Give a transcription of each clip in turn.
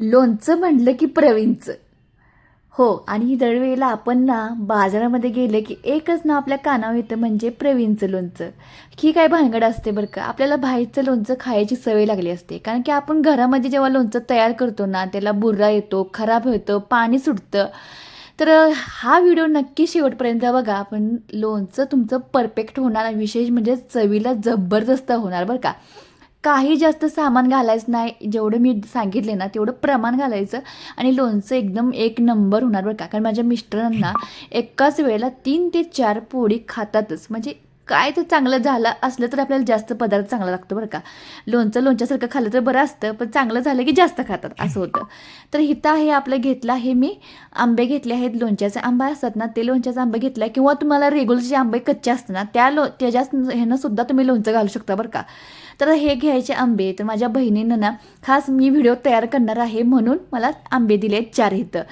लोणचं म्हणलं की प्रवीणचं. हो आणि दरवेळेला आपण ना बाजारामध्ये गेले की एकच ना आपल्या कानावर येतं म्हणजे प्रवीणचं लोणचं. ही काय भानगड असते बरं का? आपल्याला बाहेरचं लोणचं खायची सवय लागली असते. कारण की आपण घरामध्ये जेव्हा लोणचं तयार करतो ना त्याला बुर्रा येतो खराब होतं पाणी सुटतं. तर हा व्हिडिओ नक्की शेवटपर्यंत बघा. पण लोणचं तुमचं परफेक्ट होणार विशेष म्हणजे चवीला जबरदस्त होणार बरं का? काही जास्त सामान घालायचं नाही. जेवढं मी सांगितले ना तेवढं प्रमाण घालायचं आणि लोणचं एकदम एक नंबर होणार बरं का. कारण माझ्या मिस्टरांना एकाच वेळेला तीन ते चार पोळी खातातच. म्हणजे काय तर चांगलं झालं असलं तर आपल्याला जास्त पदार्थ चांगला लागतो बरं का. लोणचं लोणच्यासारखं खाल्लं तर बरं असतं पण चांगलं झालं की जास्त खातात असं होतं. तर हिता हे आपलं घेतलं हे मी आंबे घेतले आहेत लोणच्याचे आंबा असतात ना ते लोणच्याचा आंबे घेतला किंवा तुम्हाला रेग्युलर जे आंबे कच्चे असतात ना त्या लो त्याच्या ह्यानं सुद्धा तुम्ही लोणचं घालू शकता बरं का. तर हे घ्यायचे आंबे तर माझ्या बहिणीनं ना खास मी व्हिडिओ तयार करणार आहे म्हणून मला आंबे दिले आहेत चार इथं.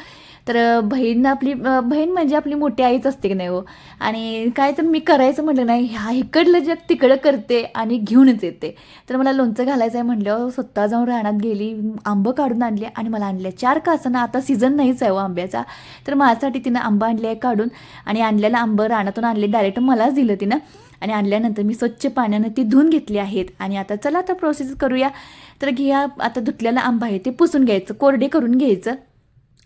तर बहीण आपली बहीण म्हणजे आपली मोठी आईच असते की नाही हो? आणि काय तर मी करायचं म्हटलं नाही ह्या इकडलं जग तिकडं करते आणि घेऊनच येते. तर मला लोणचं घालायचं आहे म्हटलं स्वतः जाऊन रानात गेली आंबं काढून आणले आणि मला आणले. चार कासांना आता सीझन नाहीच आहे हो आंब्याचा. तर माझ्यासाठी तिनं आंबा आणले आहे काढून आणि आणलेलं आंबं रानातून आणले डायरेक्ट मलाच दिलं तिनं. आणि आणल्यानंतर मी स्वच्छ पाण्यानं ती धुवून घेतली आहेत. आणि आता चला आता प्रोसेस करूया. तर घ्या आता धुतलेला आंबा आहे ते पुसून घ्यायचं कोरडे करून घ्यायचं.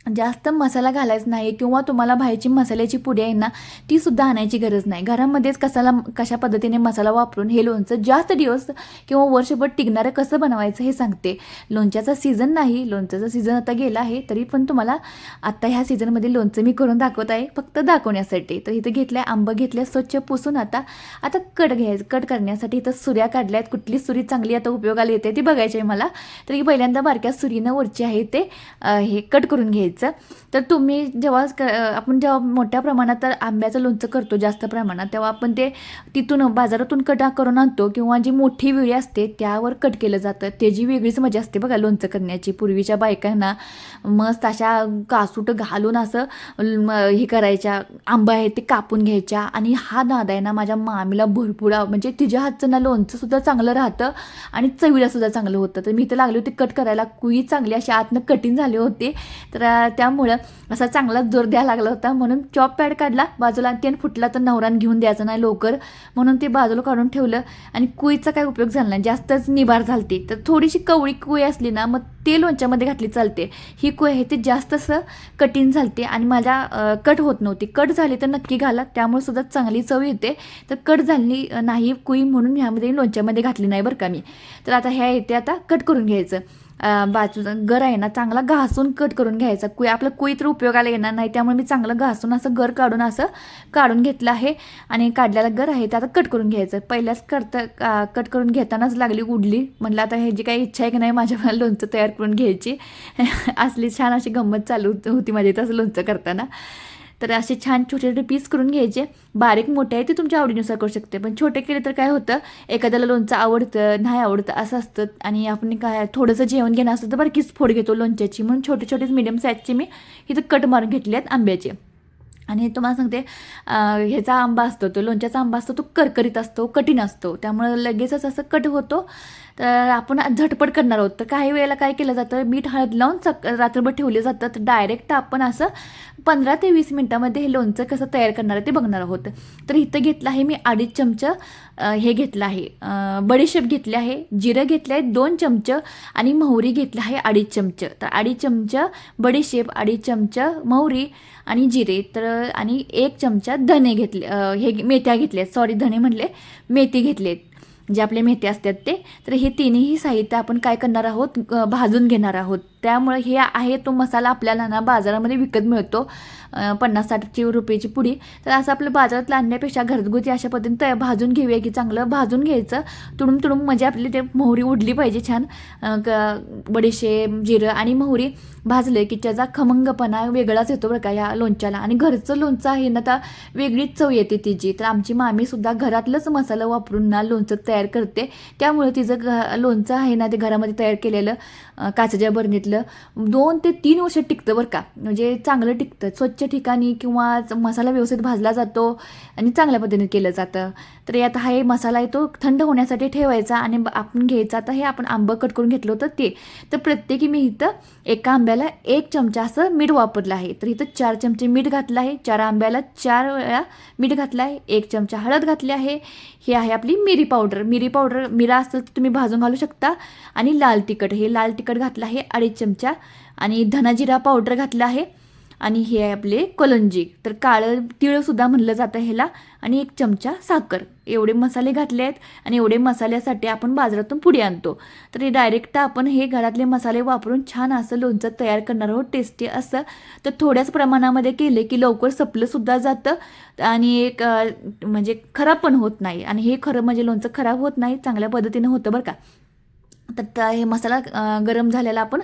जास्त मसाला घालायचा नाही किंवा तुम्हाला बाहेरची मसाल्याची पुडी आहे ना ती सुद्धा आणायची गरज नाही. घरामध्येच कसाला कशा पद्धतीने मसाला वापरून हे लोणचं जास्त दिवस किंवा वर्षभर टिकणारं कसं बनवायचं हे सांगते. लोणच्याचा सीझन नाही लोणच्याचा सीझन आता गेला आहे तरी पण तुम्हाला आत्ता ह्या सीझनमध्ये लोणचं मी करून दाखवत आहे फक्त दाखवण्यासाठी. तर इथं घेतलं आहे आंबं घेतल्या स्वच्छ पुसून आता आता कट घ्यायचं कट करण्यासाठी इथं सुऱ्या काढल्या आहेत कुठली सुरी चांगली आता उपयोगाला येते ती बघायची आहे मला. तरी पहिल्यांदा बारक्या सुरीनं वरची आहे ते हे कट करून घ्यायचं. तर तुम्ही जेव्हा क- आपण जेव्हा मोठ्या प्रमाणात तर आंब्याचं लोणचं करतो जास्त प्रमाणात तेव्हा आपण ते तिथून बाजारातून कटा करून आणतो किंवा जी मोठी विळी असते त्यावर कट केलं जातं. त्याची वेगळीच मजा असते बघा लोणचं करण्याची. पूर्वीच्या बायकांना मस्त अशा कासूट घालून असं हे करायच्या आंबा आहे ते कापून घ्यायच्या. आणि हा नाद आहे ना माझ्या मामीला भरपूर म्हणजे तिच्या हातचं ना लोणचं सुद्धा चांगलं राहतं आणि चवीला सुद्धा चांगलं होतं. तर मी तर लागले होते कट करायला. कुई चांगली अशी आतनं कठीण झाले होते. तर त्यामुळं असा चांगला जोर द्यायला लागला होता. म्हणून चॉप पॅड काढला. बाजूला आणि त्यानं फुटला तर नवरान घेऊन द्यायचं नाही लवकर. म्हणून ते बाजूला काढून ठेवलं. आणि कुईचा काय उपयोग झाला नाही. जास्तच निभार झालती. तर थोडीशी कवळी कुई असली ना मग ते लोणच्यामध्ये घातली चालते. ही कुई आहे ती जास्त असं कठीण झालते आणि माझ्या कट होत नव्हती. कट झाली तर नक्की घाला. त्यामुळे सुद्धा चांगली चव येते. तर कट झाली नाही कुई म्हणून ह्यामध्ये लोणच्यामध्ये घातली नाही बरं का मी. तर आता ह्या येते आता कट करून घ्यायचं. बाजूचा गर आहे ना चांगला घासून कट करून घ्यायचा. कुई आपलं कुई तर उपयोगाला येणार नाही त्यामुळे मी चांगलं घासून असं गर काढून असं काढून घेतलं आहे आणि काढलेला गर आहे ते आता कट करून घ्यायचं. पहिल्याच करता कट करून घेतानाच लागली उडली. म्हणलं आता ह्याची काही इच्छा आहे की नाही माझ्या मला लोणचं तयार करून घ्यायची. असली छान अशी गंमत चालू होती माझी तसं लोणचं करताना. तर असे छान छोटे छोटे पीस करून घ्यायचे. बारीक मोठे आहे ते तुमच्या आवडीनुसार करू शकते. पण छोटे केले तर काय होतं एखाद्याला लोणचं आवडतं नाही आवडतं असं असतं. आणि आपण काय थोडंसं जेवण घेणं असतं तर बारकीच फोड घेतो लोणच्याची. म्हणून छोटे छोटेच मिडियम साईजचे मी इथं कट मारून घेतले आहेत आंब्याचे. आणि तुम्हाला सांगते ह्याचा आंबा असतो तो लोणच्याचा आंबा असतो तो करकरीत असतो कठीण असतो. त्यामुळे लगेचच असं कट होतो. तर आपण झटपट करणार आहोत. तर काही वेळेला काय केलं जातं मीठ हळद लावून सक रात्रभर ठेवले जातं तर डायरेक्ट आपण असं पंधरा ते वीस मिनटामध्ये हे लोणचं कसं तयार करणार आहे ते बघणार आहोत. तर इथं घेतलं आहे मी अडीच चमचं हे घेतलं आहे. बडीशेप घेतले आहे जिरं घेतलं आहे दोन चमचं आणि मोहरी घेतलं आहे अडीच चमचं. तर अडीच चमचं बडीशेप अडीच चमचं मोहरी आणि जिरे. तर आणि एक चमचा धने घेतले हे मेथ्या घेतल्या सॉरी धने म्हणले. मेथी घेतलेत जे आपले मेथी असतात ते तर हे तिन्ही साहित्य आपण काय करणार आहोत? भाजून घेणार आहोत. त्यामुळे हे आहे तो मसाला आपल्याला ना बाजारामध्ये विकत मिळतो. पन्नास साठची रुपयाची पुडी. तर असं आपलं बाजारात आणण्यापेक्षा घरगुती अशा पद्धतीने तया भाजून घेऊया की चांगलं भाजून घ्यायचं. तुडूम तुडूम म्हणजे आपली ते मोहरी उडली पाहिजे छान. क- बडीशेप जिरं आणि मोहरी भाजले की त्याचा खमंगपणा वेगळाच येतो बरं का या लोणच्याला. आणि घरचं लोणचं आहे ना तर वेगळीच चव येते तिची. तर आमची मामीसुद्धा घरातलंच मसाला वापरून ना लोणचं तयार करते. त्यामुळे तिचं घ लोणचं आहे ना ते घरामध्ये तयार केलेलं. अं, काचेच्या बरणीतलं दोन ते तीन वर्ष टिकतं बरं का. म्हणजे चांगलं टिकतं. स्वच्छ ठिकाणी किंवा मसाला व्यवस्थित भाजला जातो आणि चांगल्या पद्धतीने केलं जातं. तर आता हा हे मसाला आहे तो थंड होण्यासाठी ठेवायचा आणि आपण घ्यायचा. आता हे आपण आंबं कट करून घेतलं होतं ते. तर प्रत्येकी मी इथं एका आंब्याला एक चमचा असं मीठ वापरलं आहे. तर इथं चार चमचे मीठ घातलं आहे. चार आंब्याला चार वेळा मीठ घातलं आहे. एक चमचा हळद घातली आहे. हे आहे आपली मिरी पावडर. मिरी पावडर मिरा असेल तर तुम्ही भाजून घालू शकता. आणि लाल तिखट. हे लाल तिखट घातलं आहे. अडीच चमचा आणि धनाजिरा पावडर घातला आहे. आणि हे आहे आपले कलंजी. तर काळं तिळसुद्धा म्हणलं जातं ह्याला. आणि एक चमचा साखर. एवढे मसाले घातले आहेत आणि एवढे मसाल्यासाठी आपण बाजारातून पुढे आणतो. तर हे डायरेक्ट आपण हे घरातले मसाले वापरून छान असं लोणचं तयार करणार आहोत. टेस्टी असं. तर थोड्याच प्रमाणामध्ये केले की लवकर सपलंसुद्धा जातं. आणि एक म्हणजे खराब पण होत नाही. आणि हे खरं म्हणजे लोणचं खराब होत नाही. चांगल्या पद्धतीने होतं बरं का. तर हे मसाला गरम झालेला आपण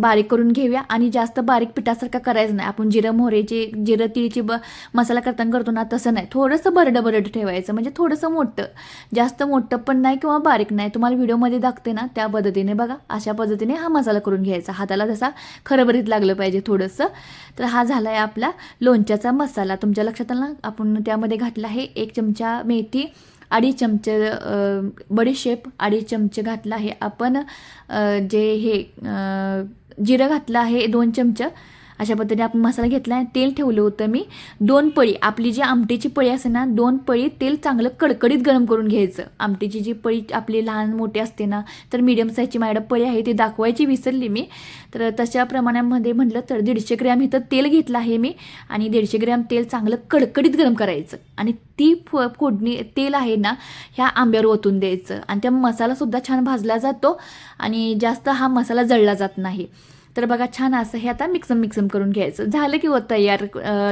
बारीक करून घेऊया. आणि जास्त बारीक पिठासारखा करायचं नाही. आपण जिरं मोहरेची जिरं तिळची ब मसाला करताना करतो ना तसं नाही. थोडंसं बरडं बरडं ठेवायचं. म्हणजे थोडंसं मोठं. जास्त मोठं पण नाही किंवा बारीक नाही. तुम्हाला व्हिडिओमध्ये दाखते ना त्या पद्धतीने बघा. अशा पद्धतीने हा मसाला करून घ्यायचा. हाताला जसा खरबरीत लागलं पाहिजे थोडंसं. तर हा झाला आहे आपला लोणच्याचा मसाला. तुमच्या लक्षात आला ना? आपण त्यामध्ये घातला आहे एक चमचा मेथी अडी चमचे बडीशेप अडी चमचे घातला आहे. आपण जे हे जिरं घातलं आहे दोन चमचं. अशा पद्धतीने आपण मसाला घेतला आहे तेल ठेवलं होतं मी. दोन पळी आपली जी आमटीची पळी असते ना दोन पळी तेल चांगलं कडकडीत गरम करून घ्यायचं. आमटीची जी पळी आपली लहान मोठी असते ना तर मीडियम साईजची माझ्याकडे पळी आहे ती दाखवायची विसरली मी. तर तशा प्रमाणामध्ये म्हटलं तर दीडशे ग्रॅम इथं तेल घेतलं आहे मी आणि दीडशे ग्रॅम तेल चांगलं कडकडीत गरम करायचं. आणि ती फ फोडणी तेल आहे ना ह्या आंब्यावर ओतून द्यायचं. आणि त्या मसालासुद्धा छान भाजला जातो आणि जास्त हा मसाला जळला जात नाही. तर बघा छान असं हे आता मिक्सम मिक्सम करून घ्यायचं. झालं की हो तयार.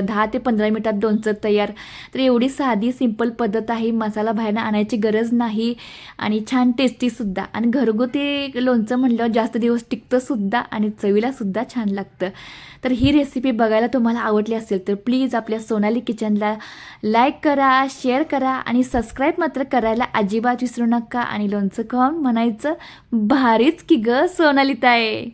दहा ते पंधरा मिनिटात दोनचं तयार. तर एवढी साधी सिंपल पद्धत आहे. मसाला बाहेरनं आणायची गरज नाही. आणि छान टेस्टीसुद्धा आणि घरगुती लोणचं म्हटल्यावर जास्त दिवस टिकतंसुद्धा आणि चवीलासुद्धा छान लागतं. तर ही रेसिपी बघायला तुम्हाला आवडली असेल तर प्लीज आपल्या सोनाली किचनला लाईक करा शेअर करा आणि सबस्क्राईब मात्र करायला अजिबात विसरू नका. आणि लोणचं खाऊन म्हणायचं भारीच की ग सोनाली ताई